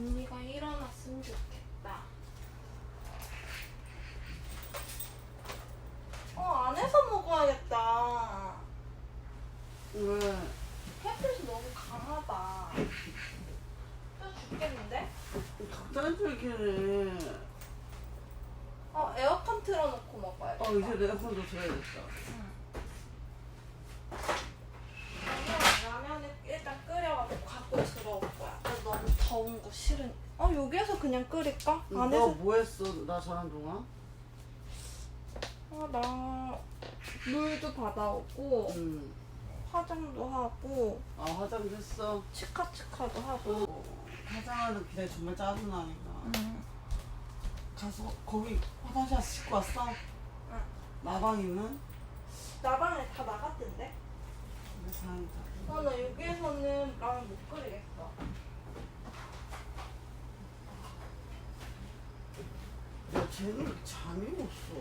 언니가 일어났으면 좋겠다. 어, 안에서 먹어야겠다. 왜? 햇빛이 너무 강하다. 또 죽겠는데? 이렇게 해. 어, 에어컨 틀어놓고 먹어야겠다. 어, 이제 폰도 줘야겠다. 라면, 라면을 일단 끓여가지고 갖고 들어올 거야. 나 너무 더운 거 싫은. 어, 여기에서 그냥 끓일까? 너 안에서. 뭐 했어? 나 전화 동안? 어, 나 물도 받아오고, 응. 화장도 하고, 아, 화장했어? 치카치카도 하고. 어, 화장하는 기다리 정말 짜증나니까. 음. 가서 거기 화장실 가서 씻고 왔어? 응. 나방이는? 나방에 다 나갔던데? 다행이다. 아, 나 여기에서는 라면 못 끓이겠어. 야, 쟤는 왜 잠이 없어.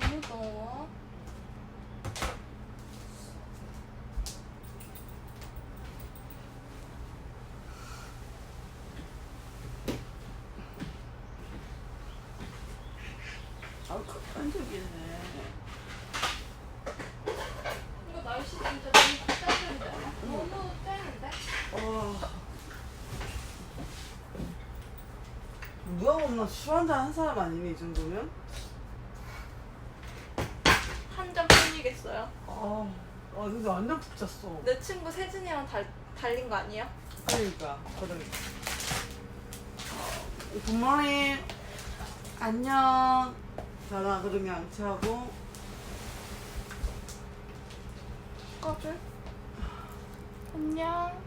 너무 더워. 아, 극단적이네. 이거 날씨 진짜 너무 짜증인데? 너무 째는데? 와. 누가 없나 술 한잔 한 사람 아니니, 이 정도면? 한잔 뿐이겠어요. 아, 아 근데 완전 푹 잤어. 내 친구 세진이랑 달, 달린 거 아니야? 그러니까, 그러니까. 굿모닝. 안녕. 자, 나 그러면 양치하고. 꺼줄? 안녕.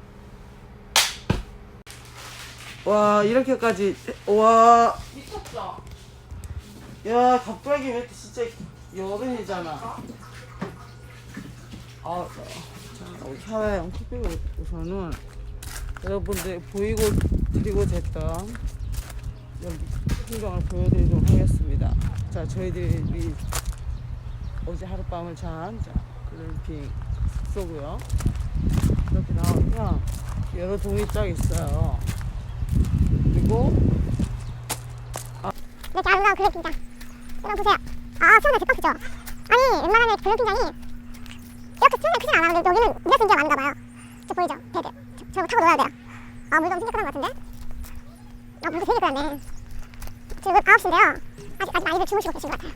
와, 이렇게까지. 와, 미쳤죠? 야, 갑자기 왜 진짜 여름이잖아. 아, 자, 우리 샤워형 커피를 우선은 여러분들 보이고 드리고 됐던 여기 풍경을 보여드리도록 하겠습니다. 자, 저희들이 어제 하룻밤을 잔 자, 글램핑 숙소고요. 이렇게 나오면 여러 동이 쫙 있어요. 그리고 이렇게 아름다운 글램핑장 여러분 보세요. 아 수영장 대박이죠? 아니 웬만하면 글램핑장이 이렇게 수영장 크진 않아 근데 여기는 물에 진짜 많은가 봐요. 저 보이죠? 베드 저, 저거 타고 놀아야 돼요. 아 물도 엄청 깨끗한 것 같은데? 아 물도 되게 깨끗하네 지금 9시인데요. 아직 아직 많이들 주무시고 계신 것 같아요.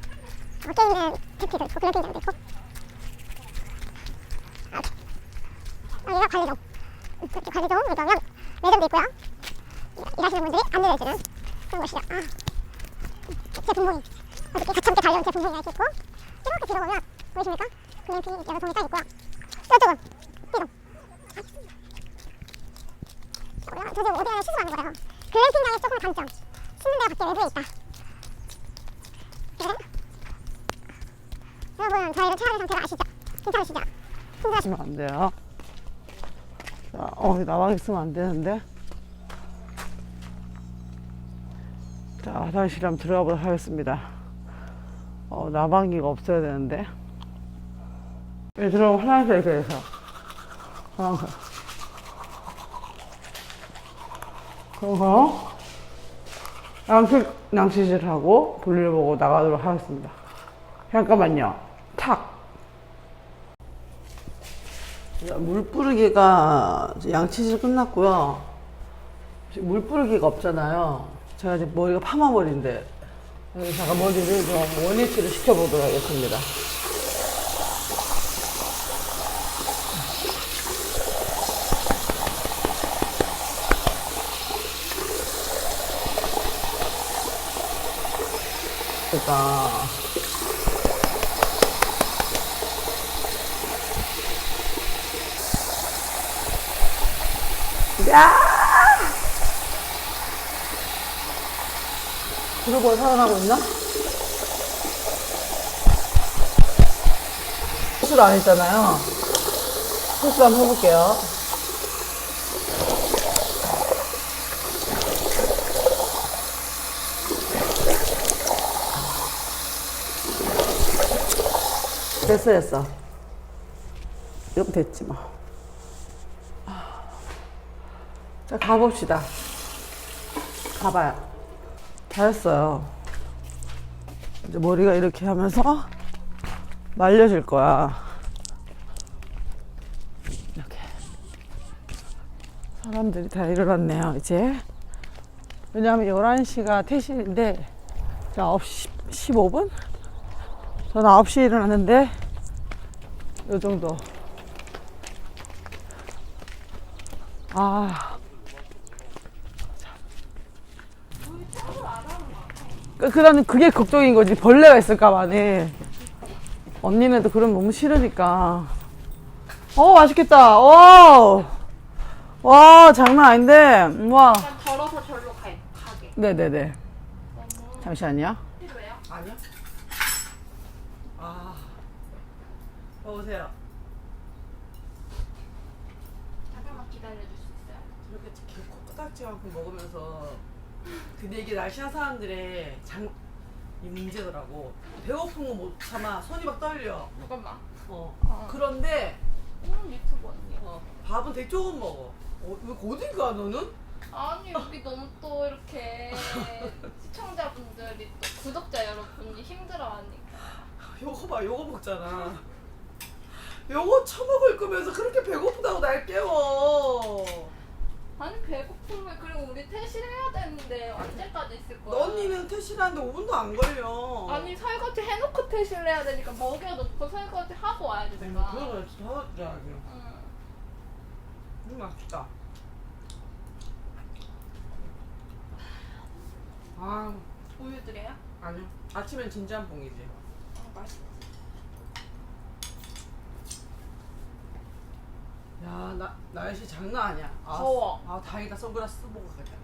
어, 게임은 텐트도 있고 글램핑장도 있고. 아, 여기가 관리동 음, 이렇게 관리동 오면 매점도 있고요 일하시는 분들이 안내를 해주는 그런 곳이죠 아. 제 분봉이 어저께 가참게 달려온 제 분봉이가 이렇게 있고 이렇게 들어보면 보이십니까? 글램핑 여러 동이 딱 있고요 저쪽은 띠동 저 지금 어디에 수술하는 거예요 글램핑장의 조금 단점 씻는 데가 밖에 외부에 있다 그래? 여러분 저희는 최악의 상태가 아시죠? 괜찮으시죠? 힘들어 있으면 안 돼요. 자, 어, 나와 있으면 안 되는데. 자, 화장실 한번 들어가 보도록 하겠습니다. 어, 나방기가 없어야 되는데. 왜 들어오면 화장실 이렇게 해서. 화장실. 그래서, 양치, 양치질하고 볼일 보고 나가도록 하겠습니다. 잠깐만요. 탁. 야, 물 뿌리기가 양치질 끝났고요. 물 뿌리기가 없잖아요. 제가 이제 머리가 파마머리인데 여기다가 머리를 좀 원위치를 시켜보도록 하겠습니다. 그러니까 야! 그러고 살아나고 있나? 수술 안 했잖아요. 수술 한번 해볼게요. 됐어, 됐어. 이렇게 됐지 뭐. 자, 가봅시다. 가봐요. 다 했어요. 이제 머리가 이렇게 하면서 말려질 거야. 이렇게. 사람들이 다 일어났네요, 이제. 왜냐하면 11시가 퇴실인데, 자, 9시 15분? 저는 9시에 일어났는데, 요 정도. 아. 그, 그다음 그게 걱정인 거지. 벌레가 있을까봐 네. 언니네도 그럼 너무 싫으니까. 어, 맛있겠다. 와. 와, 장난 아닌데. 와. 그냥 걸어서 절로 가, 가게. 네네네. 너무 잠시만요. 필요해요? 아니요. 아. 여보세요. 잠깐만 기다려줄 수 있어요? 이렇게 코딱지 만큼 먹으면서 근데 이게 날씬한 사람들의 장, 이 문제더라고 배고픈 거 못 참아 손이 막 떨려 잠깐만. 어. 어. 그런데 음, 유튜브 언니. 어, 밥은 되게 조금 먹어 어, 왜 어딜 가 너는? 아니 여기 너무 또 이렇게 시청자분들이 또 구독자 여러분이 힘들어하니까 요거 봐 요거 먹잖아 요거 처먹을 거면서 그렇게 배고프다고 날 깨워 아니 배고프면 그리고 우리 퇴실해야 되는데 언제까지 있을 거야? 언니는 퇴실하는데 5분도 안 걸려 아니 설거지 해놓고 퇴실해야 되니까 먹여놓고 설거지 하고 와야지 음, 내가 그거는 진짜 하자 응. 음, 맛있다. 아, 우유 드려요? 아니요. 아침엔 진짬뽕이지. 어, 맛있어 야, 나, 날씨 장난 아니야. 아, 더워. 아, 다행이다. 선글라스 쓰고 가겠다.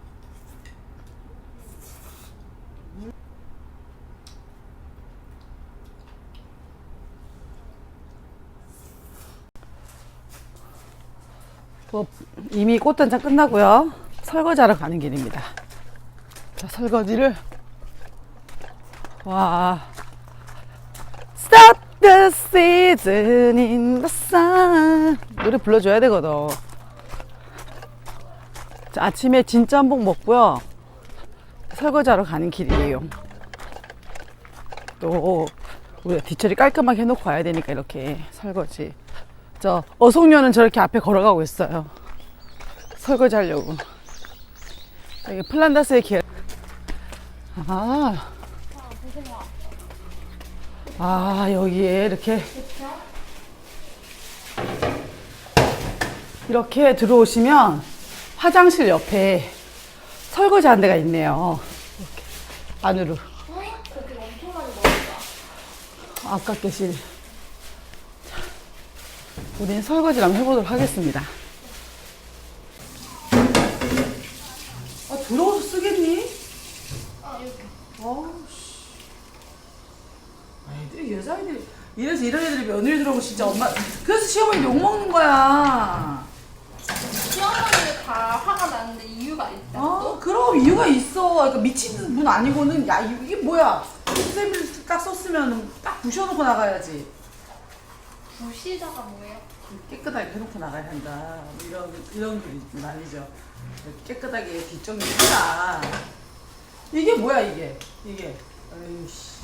뭐, 이미 꽃단장 끝나고요. 설거지하러 가는 길입니다. 자, 설거지를 와. Stop the season in the sun. 노래 불러줘야 되거든. 자, 아침에 진짬뽕 먹고요. 설거지하러 가는 길이에요. 또, 우리가 뒤처리 깔끔하게 해놓고 와야 되니까 이렇게 설거지. 저, 어송녀는 저렇게 앞에 걸어가고 있어요. 설거지 하려고. 여기 플란다스의 길. 아, 아, 여기에 이렇게 이렇게 들어오시면 화장실 옆에 설거지 한 데가 있네요. 이렇게 안으로 아깝게 실. 자, 우린 설거지를 한번 해보도록 하겠습니다. 아, 들어와서 쓰겠니? 아 여기 어우씨. 아이들 여자애들이 이래서 이런 애들이 며느리 들어오고 진짜 엄마 그래서 시어머니 욕 먹는 거야. 시어머니는 다 화가 나는데 이유가 있다 어 또? 그럼 이유가 있어. 그러니까 미친 분 아니고는 야 이게 뭐야? 쌤을 딱 썼으면 딱 부셔놓고 나가야지. 부시다가 뭐예요? 깨끗하게 해놓고 나가야 한다. 이런 이런 게 아니죠. 깨끗하게 뒷정리 해라. 이게 뭐야 이게 이게. 아유씨.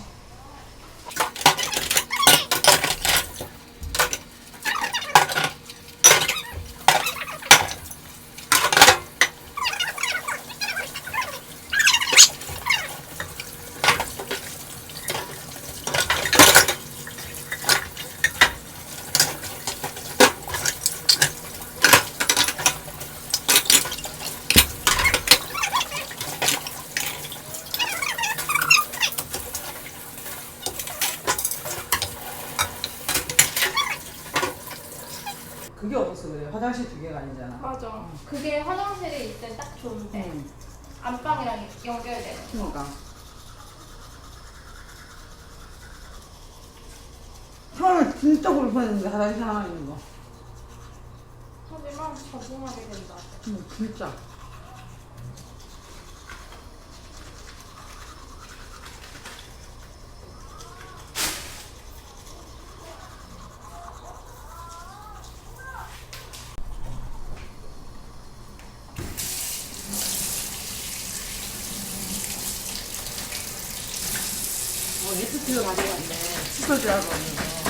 그게 없어서 그래. 화장실 두 개가 아니잖아. 맞아 그게 화장실에 있을 때 딱 좋은데 응. 안방이랑 연결되는 그러니까. 처음에 진짜 불편했는데 화장실 하나 있는 거. 하지만 적응하게 된다 응, 진짜. 이거 가져갔네. 칫솔질하고 있는 거.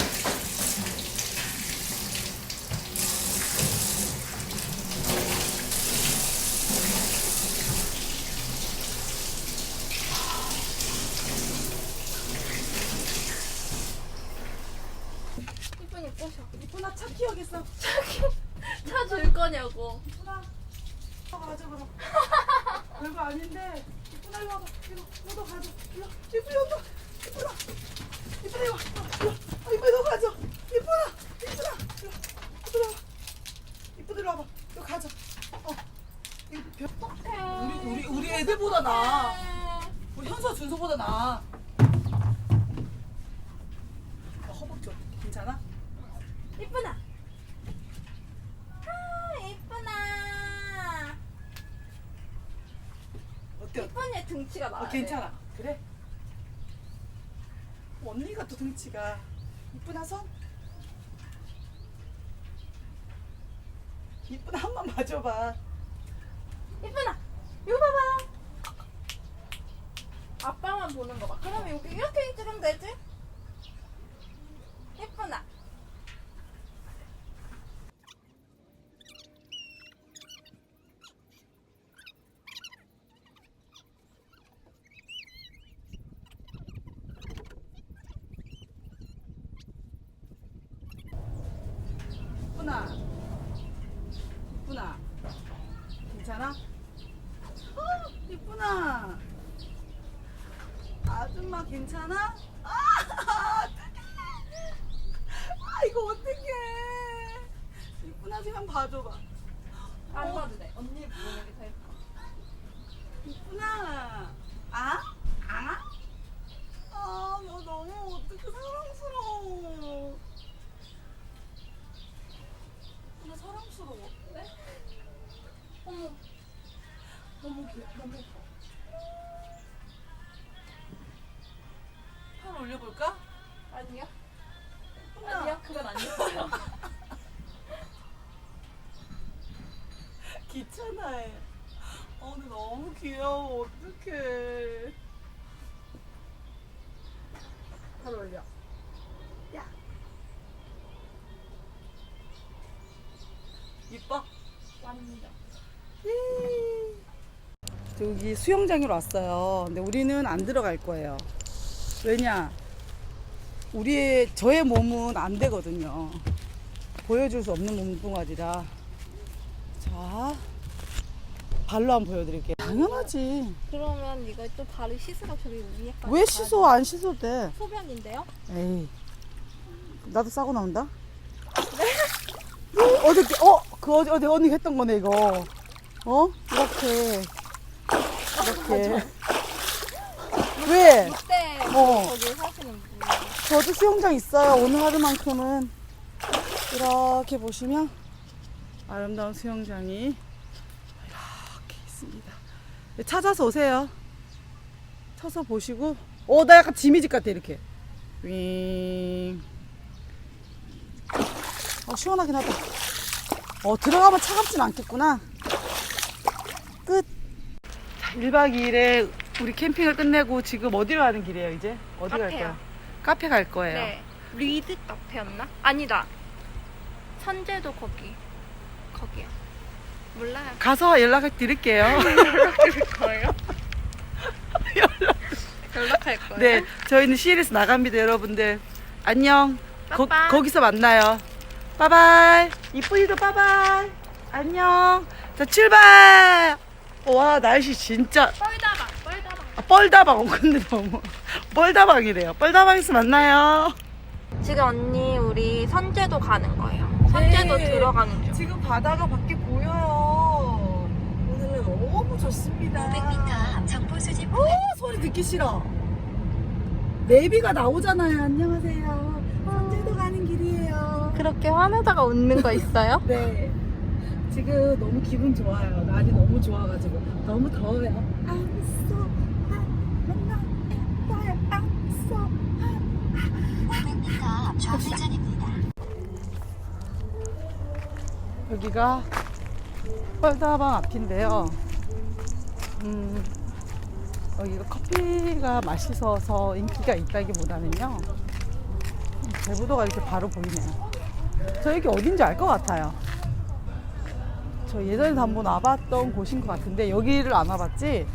이쁜이 꼬셔. 이쁘나 차 키워겠어. 차 줄 거냐고. 이쁘나. 어, 가져 그럼. 별거 아닌데. 이쁘나 이리 와봐. 이거 너도 가져. 이리 와. 이쁘나. 이쁘나 이리 와. 이리 와. 아, 이쁘나 너 가져. 이쁘나. 이쁘나. 이리 와. 이쁘나 이리 와봐. 이거 가져. 어. 이거 별- 우리 우리 우리 애들보다 나. 우리 현서 준서보다 나. 어, 허벅지 어때? 괜찮아? 이쁘나. 아 이쁘나. 어때? 어때? 이쁜이 등치가 나아. 어, 괜찮아. 그래? 언니가 또 등치가 이쁘나 손? 이쁘나 한 번 봐줘봐. 이쁘나. 이거 봐봐. 아빠만 보는 거 봐. 그러면 여기 이렇게 찍으면 되지? 이쁘나. 이쁘나. 이쁘나. 괜찮아? 어, 이쁘나. 아줌마 괜찮아? 아, 어떡해. 아, 이거 어떡해. 좀 한번 봐줘봐. 안 봐도 돼. 언니 보는 게더 예뻐. 이쁘나. 아? 아? 아, 너 너무 어떻게 사랑스러워. 나 사랑스러워. 네? 어머. 너무 귀여 너무 예뻐. 팔 올려볼까? 아니요. 그건 안 예뻐요. 귀찮아해. 어, 근데 너무 귀여워. 어떡해. 팔 올려. 야. 이뻐? 완전. 여기 수영장으로 왔어요. 근데 우리는 안 들어갈 거예요. 왜냐? 우리의 저의 몸은 안 되거든요. 보여줄 수 없는 몸뚱아리라. 자, 발로 한번 보여드릴게요. 당연하지. 그러면 이거 또 발을 씻으러 저기 위에까지. 왜 가야 씻어? 안 씻어도 돼. 돼요? 소변인데요? 에이, 나도 싸고 나온다. 어저께 어, 그 어제 어제 언니 했던 거네 이거. 어? 이렇게 이렇게. 왜? 이때 어. 사시는 분. 저도 수영장 있어요. 오늘 하루만큼은 이렇게 보시면 아름다운 수영장이 이렇게 있습니다. 찾아서 오세요. 쳐서 보시고. 어, 나 약간 지미집 같아 이렇게. 윙. 어, 시원하긴 하다. 어, 들어가면 차갑진 않겠구나. 끝. 자, 1박 2일에 우리 캠핑을 끝내고 지금 어디로 가는 길이에요, 이제? 어디 갈. 거야? 카페 갈 거예요. 네. 리드 카페였나? 아니다. 선제도 거기. 거기야. 몰라요. 가서 연락 드릴게요. 연락드릴 거예요? 연락할 거예요? 네, 저희는 CL에서 나갑니다, 여러분들. 안녕. 거. 거기서 만나요. 빠바이. 이쁜이도 빠바이. 안녕. 자, 출발! 와, 날씨 진짜. 뻘다방, 뻘다방. 아, 뻘다방. 어, 근데 너무. 뻘다방이래요. 뻘다방에서 만나요. 지금 언니 우리 선제도 가는 거예요. 선제도 네. 들어가는 중. 지금 바다가 밖에 보여요. 오늘은 너무 좋습니다. 500m 정보 수집 어, 소리 듣기 싫어. 내비가 나오잖아요. 안녕하세요. 선제도 가는 길이에요. 그렇게 화내다가 웃는 거 있어요? 네. 지금 너무 기분 좋아요. 날이 너무 좋아가지고 너무 더워요. I'm 좌회전입니다. 여기가 뻘다방 앞인데요. 음, 여기가 커피가 맛있어서 인기가 있다기보다는요. 대부도가 이렇게 바로 보이네요. 저 여기 어딘지 알 것 같아요. 저 예전에도 한번 와봤던 곳인 것 같은데 여기를 안 와봤지.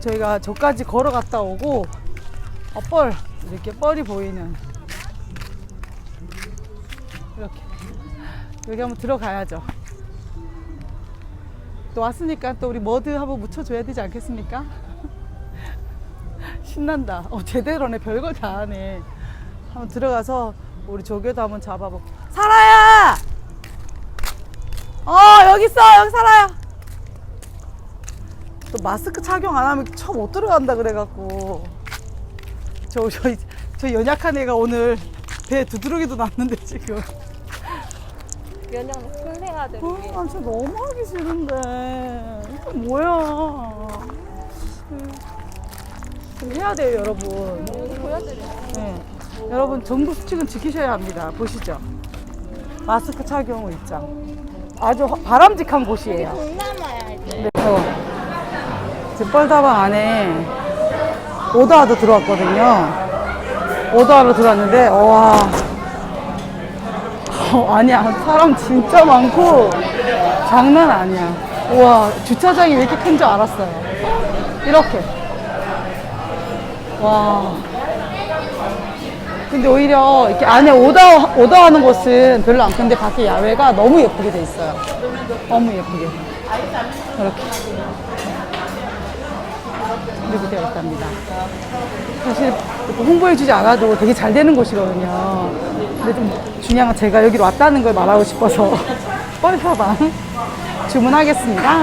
저희가 저까지 걸어갔다 오고 어, 뻘 이렇게 뻘이 보이는 이렇게 여기 한번 들어가야죠. 또 왔으니까 또 우리 머드 한번 묻혀줘야 되지 않겠습니까? 신난다. 어, 제대로네. 별걸 다 하네. 한번 들어가서 우리 조개도 한번 잡아보고. 살아야! 어, 여기 있어. 여기 살아야. 또 마스크 착용 안 하면 처음 못 들어간다 그래갖고. 저, 저, 저 연약한 애가 오늘 배에 두드러기도 났는데 지금. 면역 큰생아들 아, 나 진짜 너무 하기 싫은데. 이게 뭐야. 좀 해야 돼요, 여러분. 보여드려요. 네. 여러분, 정부 수칙은 지키셔야 합니다. 보시죠. 마스크 착용 후 입장. 아주 허- 바람직한 곳이에요. 동남아야 이제. 그래서 지금 뻘다방 안에 오더하러 들어왔거든요. 오더하러 들어왔는데, 와. 어, 아니야. 사람 진짜 많고, 장난 아니야. 우와, 주차장이 왜 이렇게 큰 줄 알았어요. 이렇게. 와. 근데 오히려 이렇게 안에 오더, 오더 하는 곳은 별로 안 큰데 밖에 야외가 너무 예쁘게 돼 있어요. 너무 예쁘게. 이렇게. 이렇게 되어 있답니다. 사실 홍보해주지 않아도 되게 잘 되는 곳이거든요. 근데 좀 중요한 건 제가 여기로 왔다는 걸 말하고 싶어서 뻘사방 주문하겠습니다.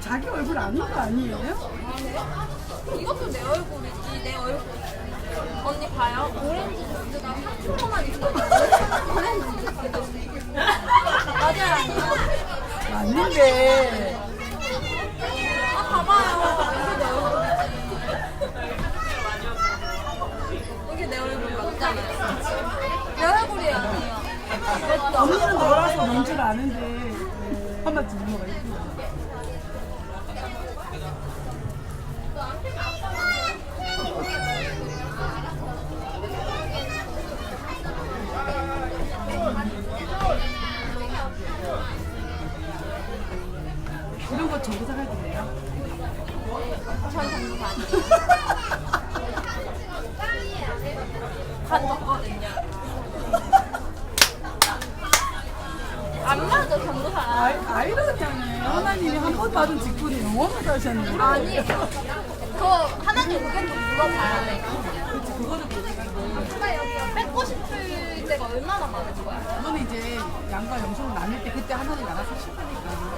자기 얼굴 아는 거 아니에요? 이것도 내 얼굴이지 내 얼굴. 언니 봐요. 오렌지 주스가 3초만 있어도 오렌지 주스. 맞아요. 아니에요? 맞는데. 아 봐봐요. 이게 내 얼굴이지. 이게 내 얼굴 맞잖아요. 내 얼굴이 아니에요. 언니는 너라서 뭔 줄 아는데 한번 듣는 거가 있구 이런 거 저기서 해도 돼요? 전 정도 아니에요. 봤었거든요. 안 맞아 전도사. 아이, 아이러니아요 하나님이 한 번 받은 직분이 너무 잘하셨네. 아니 그거 하나님 의견도 물어봐야 돼. 그거는 제가 여기 뺏고 싶을 때가 얼마나 많을 거야. 그거는 이제 양과 영성을 나눌 때 그때 하나님 알아서 하실 거니까.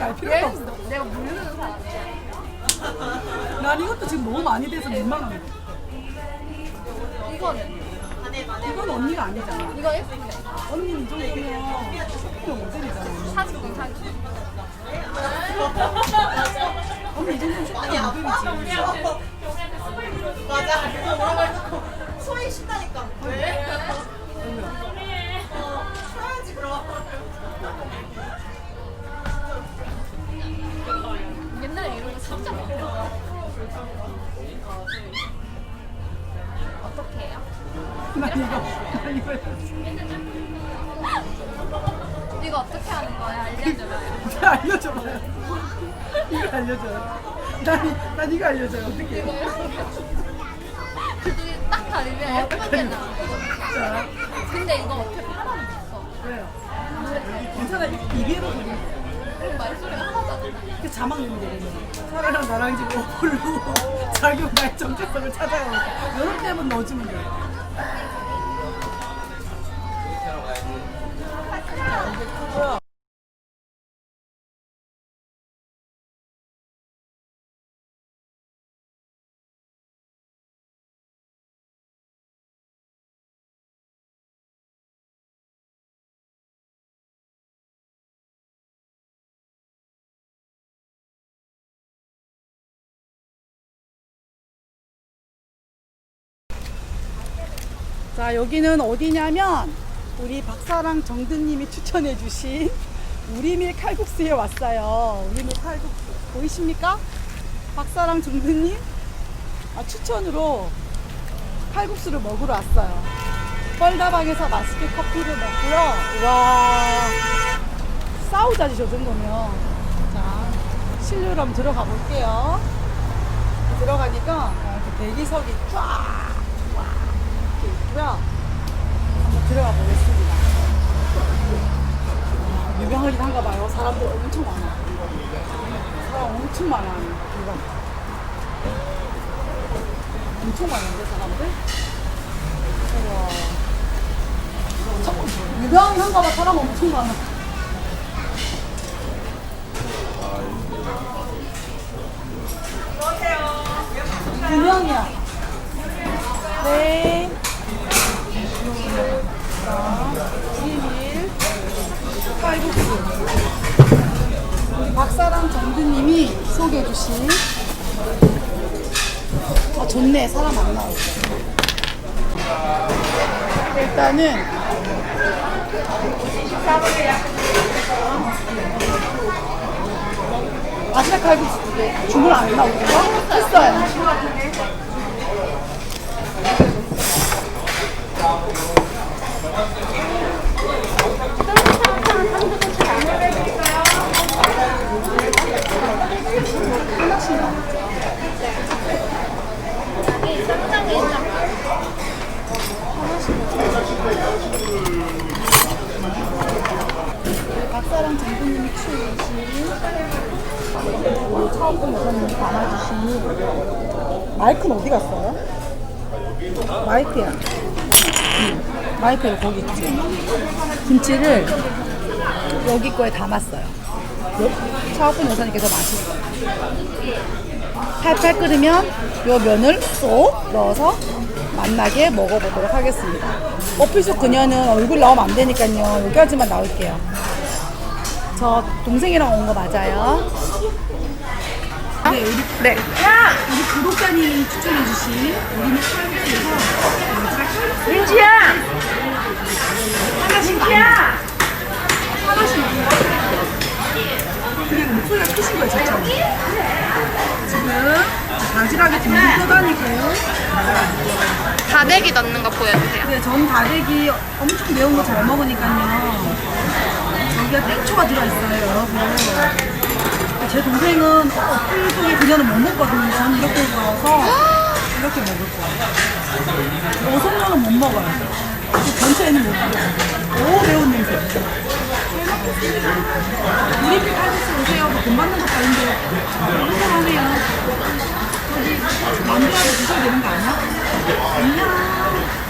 알 필요가 없어. 내가 모르는 사람이야. 난 이것도 지금 너무 많이 돼서 민망합니다. 이거는 이건 언니가 아니잖아. 이거 예쁜데. 언니는 이 정도면 쇼핑 모델이잖아. 사주고 사주. 언니 이 정도면 쇼핑 모델이지. 알려줘봐요. 알려줘봐요. 이거 알려줘요. 난, 이- 난 이거 알려줘요. 어떻게 해요? 그게 딱 다르면 예쁘게 나와. 자, 근데 이거 어떻게 팔아는 없어. 그래요. 괜찮아. 이대로 그리고. 그 자막 넣으면 되겠네. 사라랑 나랑 지금 어플로 자기 나의 정체성을 찾아가니까 이런 때문 넣어주면 돼. 자, 여기는 어디냐면 우리 박사랑 정든님이 추천해 주신 우리밀 칼국수에 왔어요. 우리밀 칼국수 보이십니까? 박사랑 정든님 아, 추천으로 칼국수를 먹으러 왔어요. 뻘다방에서 맛있게 커피를 먹고요. 와 싸우자지 저 정도면. 자 한번 들어가 볼게요. 들어가니까 이렇게 대기석이 쫙 있고요. 한번 들어가 보겠습니다. 아, 유명하긴 한가 봐요. 사람들 엄청 많아. 사람 엄청 많아. 대박. 엄청 많은데 사람들? 우와. 참, 유명한가 봐. 사람 엄청 많아. 유명이야. 네. 자, 비밀 칼국수. 우리 박사랑 정두님이 소개해 주신. 아, 좋네. 사람 안 나오고. 일단은. 아시아 칼국수. 주문 안 나오고요. 했어요. 마이크는 어디 갔어요? 마이크야 응. 마이크가 거기 있지 김치를 여기 거에 담았어요 차오픈 여사님께서 맛있어요 팔팔 끓으면 요 면을 쏙 넣어서 맛나게 먹어보도록 하겠습니다 어피스 그녀는 얼굴 나오면 안 되니까요 여기까지만 나올게요 저 동생이랑 온 거 맞아요? 네, 우리, 네. 우리 구독자님이 추천해주신 우리는 칼국수에서 민지야! 하나씩 민지야! 하나씩 그냥 목소리가 크신 거예요, 저처럼. 지금 바지락에 듬뿍 떠다니고 다대기 넣는 거 보여주세요. 근데 전 다대기 엄청 매운 거 잘 먹으니까요. 여기가 땡초가 들어있어요, 여러분. 제 동생은 어플 속에 그녀는 못 먹거든요. 저는 이렇게 넣어서 이렇게 먹을 거예요. 오송면은 못 먹어요. 그 전체에는 못 먹어요. 오, 매운 냄새. 우리 칼국수 오세요. 뭐돈 받는 것도 아닌데. 궁금하네요. 저기 만두라도 드셔야 되는 거 아니야? 안녕.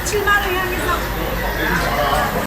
7만을 향해서